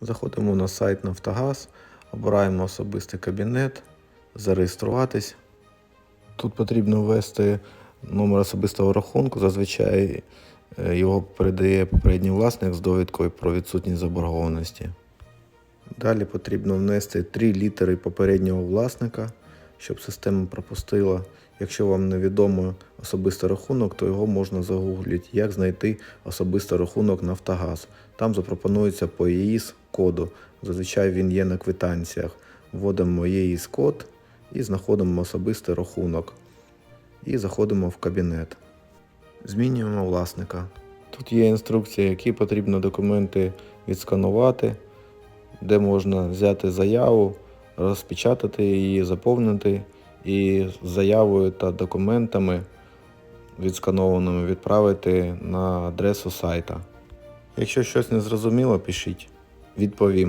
Заходимо на сайт Нафтогаз, обираємо особистий кабінет, зареєструватись. Тут потрібно ввести номер особистого рахунку. Зазвичай е, його передає попередній власник з довідкою про відсутність заборгованості. Далі потрібно внести три літери попереднього власника, щоб система пропустила. Якщо вам невідомо особистий рахунок, то його можна загуглити, як знайти особистий рахунок Нафтогаз. Там запропонується по ЄІС коду. Зазвичай він є на квитанціях. Вводимо ЄІС код і знаходимо особистий рахунок. І заходимо в кабінет. Змінюємо власника. Тут є інструкція, які потрібно документи відсканувати, де можна взяти заяву, розпечатати її, заповнити і заявою та документами відсканованими відправити на адресу сайта. Якщо щось не зрозуміло, пишіть, відповім.